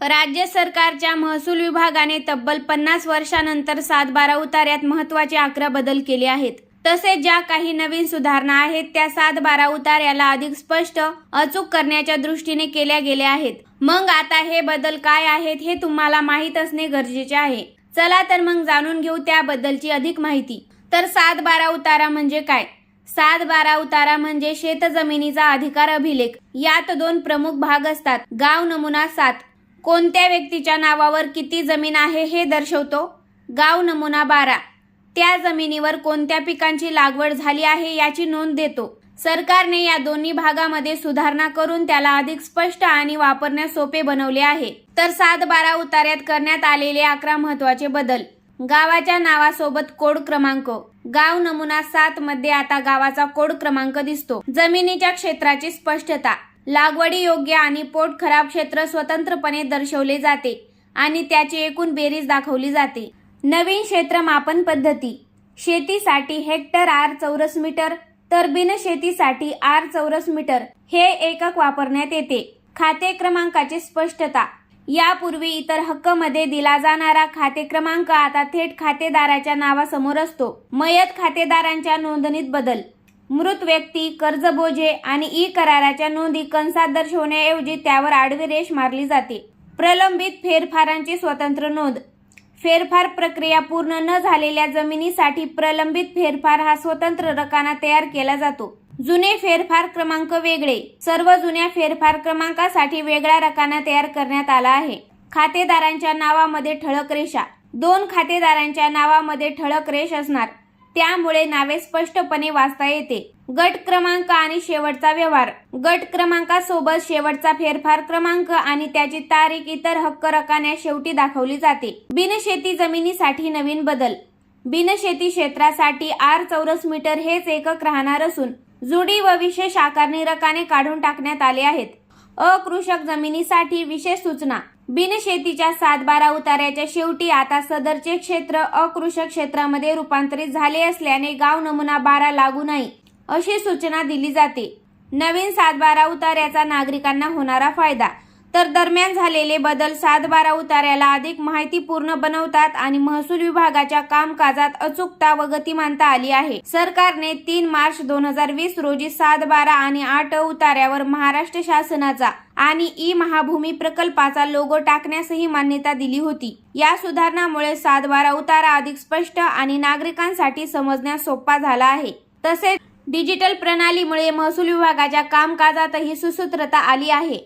राज्य सरकारच्या महसूल विभागाने तब्बल पन्नास वर्षानंतर सात बारा उतार्यात महत्त्वाचे अकरा बदल केले आहेत. तसेच ज्या काही नवीन सुधारणा आहेत त्या सात बारा उतार्याला अधिक स्पष्ट अचूक करण्याच्या दृष्टीने केल्या गेल्या आहेत. मग आता हे बदल काय आहेत हे तुम्हाला माहीत असणे गरजेचे आहे. चला तर मग जाणून घेऊ त्याबद्दलची अधिक माहिती. तर सात बारा उतारा म्हणजे काय? सात बारा उतारा म्हणजे शेत जमिनीचा अधिकार अभिलेख. यात दोन प्रमुख भाग असतात. गाव नमुना सात. कोणत्या व्यक्तीच्या नावावर किती जमीन आहे हे दर्शवतो. गाव नमुना बारा. त्या जमिनीवर कोणत्या पिकांची लागवड झाली आहे याची नोंद देतो. सरकारने या दोन्ही भागामध्ये सुधारणा करून त्याला अधिक स्पष्ट आणि वापरण्यास सोपे बनवले आहे. तर सात बारा उतार्यात करण्यात आलेले अकरा महत्त्वाचे बदल. गावाच्या नावासोबत कोड क्रमांक. गाव नमुना सात मध्ये आता गावाचा कोड क्रमांक दिसतो. जमिनीच्या क्षेत्राची स्पष्टता. लागवडी योग्य आणि पोट खराब क्षेत्र स्वतंत्रपणे दर्शवले जाते आणि त्याची एकूण बेरीज दाखवली जाते. नवीन क्षेत्र मापन पद्धती. शेतीसाठी हेक्टर आर चौरस मीटर तर बिनशेतीसाठी आर चौरस मीटर हे एकक वापरण्यात येते. खाते क्रमांकाची स्पष्टता. यापूर्वी इतर हक्कमध्ये दिला जाणारा खाते क्रमांक आता थेट खातेदाराच्या नावासमोर असतो. मयत खातेदारांच्या नोंदणीत बदल. मृत व्यक्ती कर्जबोजे आणि ई कराराच्या नोंदी कंसात दर्शवण्याऐवजी त्यावर आडवी रेष मारली जाते. प्रलंबित फेरफारांची स्वतंत्र नोंद. फेरफार प्रक्रिया पूर्ण न झालेल्या जमिनीसाठी प्रलंबित फेरफार हा स्वतंत्र रकाना तयार केला जातो. जुने फेरफार क्रमांक वेगळे. सर्व जुन्या फेरफार क्रमांकासाठी वेगळा रकाना तयार करण्यात आला आहे. खातेदारांच्या नावामध्ये ठळक रेषा. दोन खातेदारांच्या नावामध्ये ठळक रेष असणार. त्यामुळे नावे स्पष्टपणे वाचता येते. गट क्रमांक आणि शेवटचा व्यवहार. गट क्रमांकासोबत शेवटचा फेरफार क्रमांक आणि त्याची तारीख इतर हक्क रकान्या शेवटी दाखवली जाते. बिनशेती जमिनीसाठी नवीन बदल. बिनशेती क्षेत्रासाठी आर चौरस मीटर हेच एकक राहणार असून जुडी व विशेष आकारणी रकाने काढून टाकण्यात आले आहेत. अकृषक जमिनीसाठी विशेष सूचना. बिनशेतीच्या सात बारा उतार्याच्या शेवटी आता सदरचे क्षेत्र अकृषक क्षेत्रामध्ये रूपांतरित झाले असल्याने गाव नमुना बारा लागू नाही अशी सूचना दिली जाते. नवीन सात बारा उतार्याचा नागरिकांना होणारा फायदा तर दरम्यान झालेले बदल सातबारा उताऱ्याला उतार्याला अधिक माहितीपूर्ण बनवतात आणि महसूल विभागाच्या कामकाजात अचूकता व गतिमानता आली आहे. सरकारने तीन मार्च दोन हजार वीस रोजी सातबारा आणि आठ उतार्यावर महाराष्ट्र शासनाचा आणि ई महाभूमी प्रकल्पाचा लोगो टाकण्यासही मान्यता दिली होती. या सुधारणामुळे सातबारा उतारा अधिक स्पष्ट आणि नागरिकांसाठी समजण्यास सोपा झाला आहे. तसेच डिजिटल प्रणालीमुळे महसूल विभागाच्या कामकाजातही सुसूत्रता आली आहे.